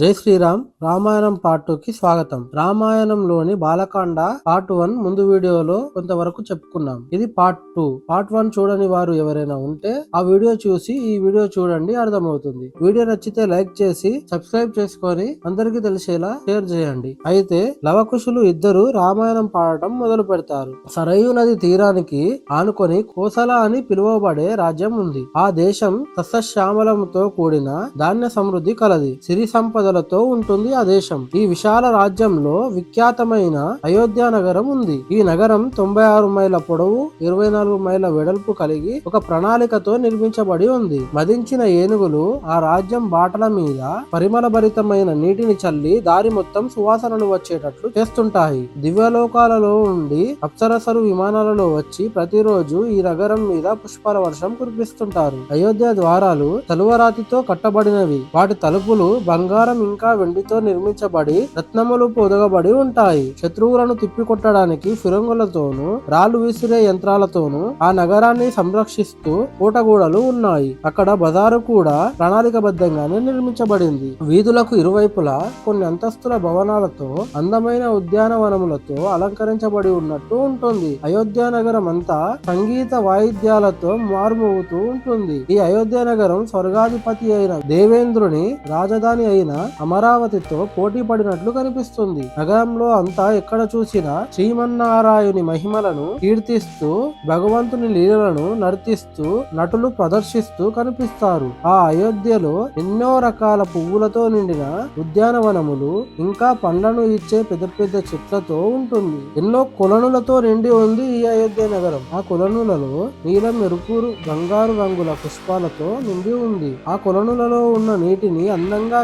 జై Sriram. Ramayanam part two కి స్వాగతం. రామాయణంలోని బాలకాండ పార్ట్ వన్ ముందు వీడియోలో కొంతవరకు చెప్పుకున్నాం. ఇది పార్ట్ టూ. పార్ట్ వన్ చూడని వారు ఎవరైనా ఉంటే ఆ వీడియో చూసి ఈ వీడియో చూడండి అర్థమవుతుంది. వీడియో నచ్చితే లైక్ చేసి సబ్స్క్రైబ్ చేసుకొని అందరికి తెలిసేలా షేర్ చేయండి. అయితే లవకుశులు ఇద్దరు రామాయణం పాడటం మొదలు పెడతారు. సరయు నది తీరానికి ఆనుకొని కోసల అని పిలువబడే రాజ్యం ఉంది. ఆ దేశం సస్యశ్యామలంతో కూడిన ధాన్య సమృద్ధి కలది. సిరి ప్రజలతో ఉంటుంది ఆ దేశం. ఈ విశాల రాజ్యంలో విఖ్యాతమైన అయోధ్య నగరం ఉంది. ఈ నగరం తొంభై ఆరు మైళ్ళ పొడవు ఇరవై నాలుగు మైళ్ళ వెడల్పు కలిగి ఒక ప్రణాళికతో నిర్మించబడి ఉంది. మదించిన ఏనుగులు ఆ రాజ్యం బాటల మీద పరిమళ భరితమైన నీటిని చల్లి దారి మొత్తం సువాసనలు వచ్చేటట్లు చేస్తుంటాయి. దివ్యలోకాలలో ఉండి అప్సరసరు విమానాలలో వచ్చి ప్రతిరోజు ఈ నగరం మీద పుష్పాల వర్షం కురిపిస్తుంటారు. అయోధ్య ద్వారాలు తలువరాతితో కట్టబడినవి. వాటి తలుపులు బంగారం ఇంకా వెండితో నిర్మించబడి రత్నములు పొదగబడి ఉంటాయి. శత్రువులను తిప్పికొట్టడానికి ఫిరంగులతోనూ రాళ్ళు విసిరే యంత్రాలతోనూ ఆ నగరాన్ని సంరక్షిస్తూ కోటగూడలు ఉన్నాయి. అక్కడ బజారు కూడా ప్రణాళికబద్ధంగానే నిర్మించబడింది. వీధులకు ఇరువైపులా కొన్ని అంతస్తుల భవనాలతో అందమైన ఉద్యానవనములతో అలంకరించబడి ఉన్నట్టు ఉంటుంది. అయోధ్య నగరం అంతా సంగీత వాయిద్యాలతో మారుమోగుతూ ఉంటుంది. ఈ అయోధ్య నగరం స్వర్గాధిపతి అయిన దేవేంద్రుని రాజధాని అయిన అమరావతితో పోటీ పడినట్లు కనిపిస్తుంది. నగరంలో అంతా ఎక్కడ చూసినా శ్రీమన్నారాయుని మహిమలను కీర్తిస్తూ భగవంతుని లీలలను నర్తిస్తూ నటులు ప్రదర్శిస్తూ కనిపిస్తారు. ఆ అయోధ్యలో ఎన్నో రకాల పువ్వులతో నిండిన ఉద్యానవనములు ఇంకా పండ్లను ఇచ్చే పెద్ద పెద్ద చెట్లతో ఉంటుంది. ఎన్నో కొలనులతో నిండి ఉంది ఈ అయోధ్య నగరం. ఆ కొలనులలో నీలం ఎరుపు బంగారు రంగుల పుష్పాలతో నిండి ఉంది. ఆ కొలనులలో ఉన్న నీటిని అందంగా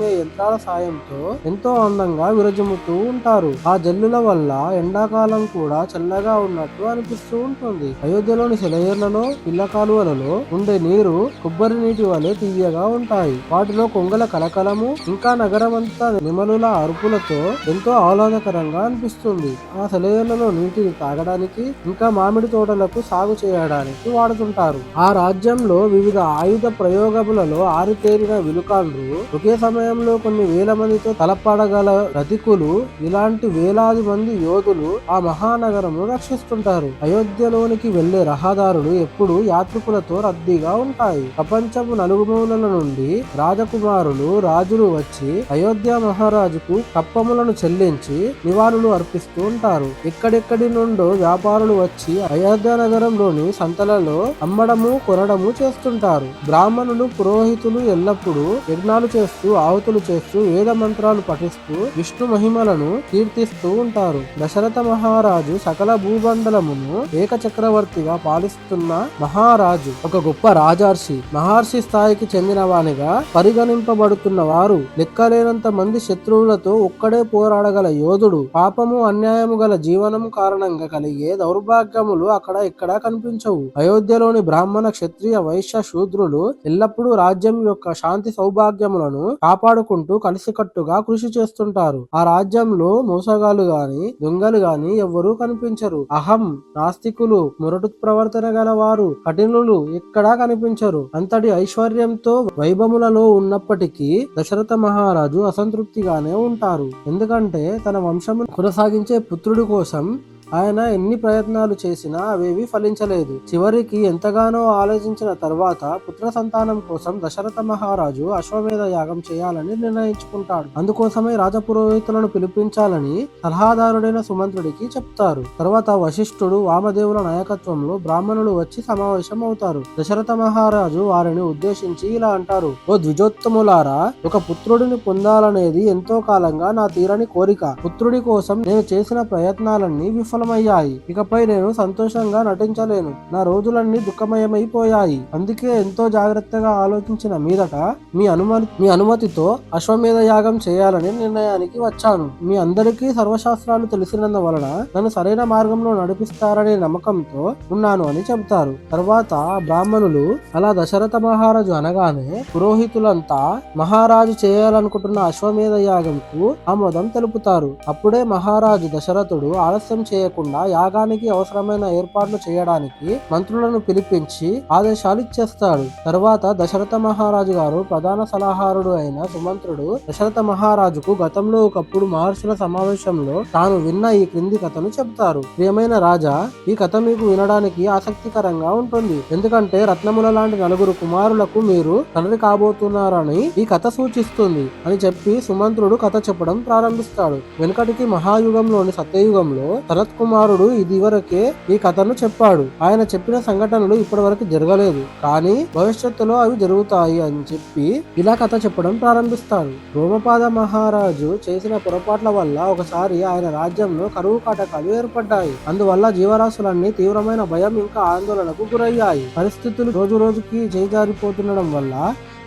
తరిమే యంత్రాల సాయంతో ఎంతో అందంగా విరజిమ్ముతూ ఉంటారు. ఆ జల్లుల వల్ల ఎండాకాలం కూడా చల్లగా ఉన్నట్టు అనిపిస్తూ ఉంటుంది. అయోధ్యలోని సెలయేర్లలో పిల్ల కాలువలలో ఉండే నీరు కొబ్బరి నీటి వలె తీయగా ఉంటాయి. వాటిలో కొంగల కలకలము ఇంకా నగరం అంతా నిమలుల అరుపులతో ఎంతో ఆహ్లాదకరంగా అనిపిస్తుంది. ఆ సెలయేర్లలో నీటిని తాగడానికి ఇంకా మామిడి తోటలకు సాగు చేయడానికి వాడుతుంటారు. ఆ రాజ్యంలో వివిధ ఆయుధ ప్రయోగములలో ఆరితేరిన విలుకాండ్రు ఒకే సమయంలో కొన్ని వేల మందితో తలపడగల రతికులు ఇలాంటి వేలాది మంది యోధులు ఆ మహానగరమును రక్షిస్తుంటారు. అయోధ్యలోనికి వెళ్ళే రహదారులు ఎప్పుడు యాత్రికులతో రద్దీగా ఉంటాయి. ప్రపంచపు నలుగుమూలల నుండి రాజకుమారులు రాజులు వచ్చి అయోధ్య మహారాజుకు కప్పములను చెల్లించి నివాళులు అర్పిస్తూ ఉంటారు. ఎక్కడెక్కడి నుండో వ్యాపారులు వచ్చి అయోధ్య నగరంలోని సంతలలో అమ్మడము కొనడము చేస్తుంటారు. బ్రాహ్మణులు పురోహితులు ఎల్లప్పుడూ యజ్ఞాలు చేస్తూ ఆవుతులు చేస్తూ వేద మంత్రాలు పఠిస్తూ విష్ణు మహిమలను కీర్తిస్తూ ఉంటారు. దశరథ మహారాజు సకల భూబండలమును ఏక చక్రవర్తిగా పాలిస్తున్న మహారాజు. ఒక గొప్ప రాజర్షి మహర్షి స్థాయికి చెందిన వానిగా పరిగణింపబడుతున్న వారు లెక్కలేనంత మంది శత్రువులతో ఒక్కడే పోరాడగల యోధుడు పాపము అన్యాయము గల జీవనము కారణంగా కలిగే దౌర్భాగ్యములు అక్కడ ఇక్కడ కనిపించవు. అయోధ్యలోని బ్రాహ్మణ క్షత్రియ వైశ్య శూద్రులు ఎల్లప్పుడూ రాజ్యం యొక్క శాంతి సౌభాగ్యములను కాపాడుకుంటూ కలిసికట్టుగా కృషి చేస్తుంటారు. ఆ రాజ్యంలో మోసగాలు గాని దొంగలు గాని ఎవ్వరూ కనిపించరు. అహం నాస్తికులు మురటు ప్రవర్తన గల వారు కఠినులు ఎక్కడా కనిపించరు. అంతటి ఐశ్వర్యంతో వైభములలో ఉన్నప్పటికీ దశరథ మహారాజు అసంతృప్తిగానే ఉంటారు. ఎందుకంటే తన వంశము కొనసాగించే పుత్రుడి కోసం ఆయన ఎన్ని ప్రయత్నాలు చేసినా అవేవి ఫలించలేదు. చివరికి ఎంతగానో ఆలోచించిన తర్వాత పుత్ర సంతానం కోసం దశరథ మహారాజు అశ్వమేధ యాగం చేయాలని నిర్ణయించుకుంటాడు. అందుకోసమే రాజపురోహితులను పిలిపించాలని సలహాదారుడైన సుమంత్రుడికి చెప్తారు. తర్వాత వశిష్ఠుడు వామదేవుల నాయకత్వంలో బ్రాహ్మణులు వచ్చి సమావేశం అవుతారు దశరథ మహారాజు వారిని ఉద్దేశించి ఇలా అంటారు. ఓ ద్విజోత్తములారా ఒక పుత్రుడిని పొందాలనేది ఎంతో కాలంగా నా తీరని కోరిక. పుత్రుడి కోసం నేను చేసిన ప్రయత్నాలన్నీ విఫలమయ్యాయి. ఇకపై నేను సంతోషంగా నటించలేను. నా రోజులన్నీ దుఃఖమయమైపోయాయి. అందుకే ఎంతో జాగ్రత్తగా ఆలోచించిన మీదట మీ అనుమతి మీ అనుమతితో అశ్వమేధ యాగం చేయాలని నిర్ణయానికి వచ్చాను. మీ అందరికీ సర్వశాస్త్రాలు తెలిసినందు వలన నన్ను సరైన మార్గంలో నడిపిస్తారనే నమ్మకంతో ఉన్నాను అని చెబుతారు. తర్వాత బ్రాహ్మణులు అలా దశరథ మహారాజు అనగానే పురోహితులంతా మహారాజు చేయాలనుకుంటున్న అశ్వమేధ యాగంకు ఆమోదం తెలుపుతారు. అప్పుడే మహారాజు దశరథుడు ఆలస్యం చేయ లేకుండా యాగానికి అవసరమైన ఏర్పాట్లు చేయడానికి మంత్రులను పిలిపించి ఆదేశాలు ఇచ్చేస్తాడు. తరువాత దశరథ మహారాజు గారు ప్రధాన సలహారుడు అయిన సుమంత్రుడు దశరథ మహారాజుకు గతంలో ఒకప్పుడు మహర్షుల సమావేశంలో తాను విన్న ఈ క్రింది కథను చెప్తారు ప్రియమైన రాజా ఈ కథ మీకు వినడానికి ఆసక్తికరంగా ఉంటుంది. ఎందుకంటే రత్నముల లాంటి నలుగురు కుమారులకు మీరు తండ్రి కాబోతున్నారని ఈ కథ సూచిస్తుంది అని చెప్పి సుమంత్రుడు కథ చెప్పడం ప్రారంభిస్తాడు. వెనుకటికి మహాయుగంలోని సత్యయుగంలో శరత్ కుమారుడు ఇదివరకే ఈ కథను చెప్పాడు. ఆయన చెప్పిన సంఘటనలు ఇప్పటివరకు జరగలేదు. కానీ భవిష్యత్తులో అవి జరుగుతాయి అని చెప్పి ఇలా కథ చెప్పడం ప్రారంభిస్తాడు రోమపాద మహారాజు చేసిన పొరపాట్ల వల్ల ఒకసారి ఆయన రాజ్యంలో కరువు కాటకాలు ఏర్పడ్డాయి. అందువల్ల జీవరాశులన్నీ తీవ్రమైన భయం ఇంకా ఆందోళనకు గురయ్యాయి. పరిస్థితులు రోజు రోజుకి చేజారిపోతుండడం వల్ల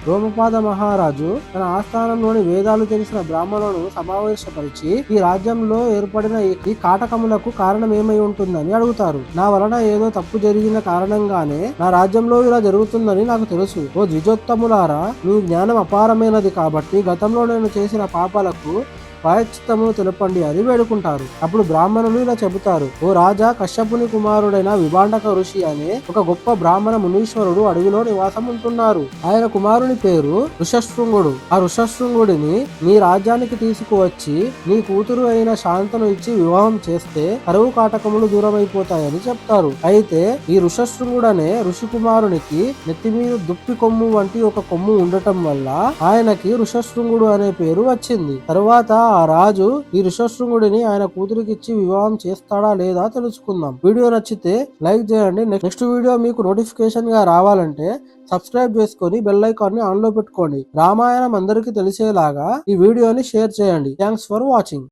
రోమపాద మహారాజు తన ఆస్థానంలోని వేదాలు తెలిసిన బ్రాహ్మణులను సమావేశపరిచి ఈ రాజ్యంలో ఏర్పడిన ఈ- కాటకములకు కారణం ఏమై ఉంటుందని అడుగుతారు. నా వలన ఏదో తప్పు జరిగిన కారణంగానే నా రాజ్యంలో ఇలా జరుగుతుందని నాకు తెలుసు. ఓ ద్విజోత్తములారా నీ జ్ఞానం అపారమైనది కాబట్టి గతంలో నేను చేసిన పాపాలకు ప్రాయశ్చిత్తమును తెలపండి అని వేడుకుంటారు. అప్పుడు బ్రాహ్మణులు ఇలా చెబుతారు ఓ రాజా కశ్యపుని కుమారుడైన విభాండక ఋషి అనే ఒక గొప్ప బ్రాహ్మణ మునీశ్వరుడు అడవిలో నివాసం ఉంటున్నారు. ఆయన కుమారుని పేరు ఋషశృంగుడు. ఆ ఋషశృంగుడిని నీ రాజ్యానికి తీసుకువచ్చి నీ కూతురు అయిన శాంతను ఇచ్చి వివాహం చేస్తే కరువు కాటకములు దూరమైపోతాయని చెప్తారు. అయితే ఈ ఋషశృంగుడు అనే ఋషి కుమారునికి నెత్తి మీద దుప్పి కొమ్ము వంటి ఒక కొమ్ము ఉండటం వల్ల ఆయనకి ఋషశృంగుడు అనే పేరు వచ్చింది. తరువాత ఆ రాజు ఈ ఋషశృంగుడిని ఆయన కూతురికిచ్చి వివాహం చేస్తాడా లేదా తెలుసుకుందాం. వీడియో నచ్చితే లైక్ చేయండి. నెక్స్ట్ వీడియో మీకు నోటిఫికేషన్గా రావాలంటే సబ్స్క్రైబ్ చేసుకొని బెల్ ఐకాన్ని ఆన్లో పెట్టుకోండి. రామాయణం అందరికీ తెలిసేలాగా ఈ వీడియోని షేర్ చేయండి. Thanks for watching.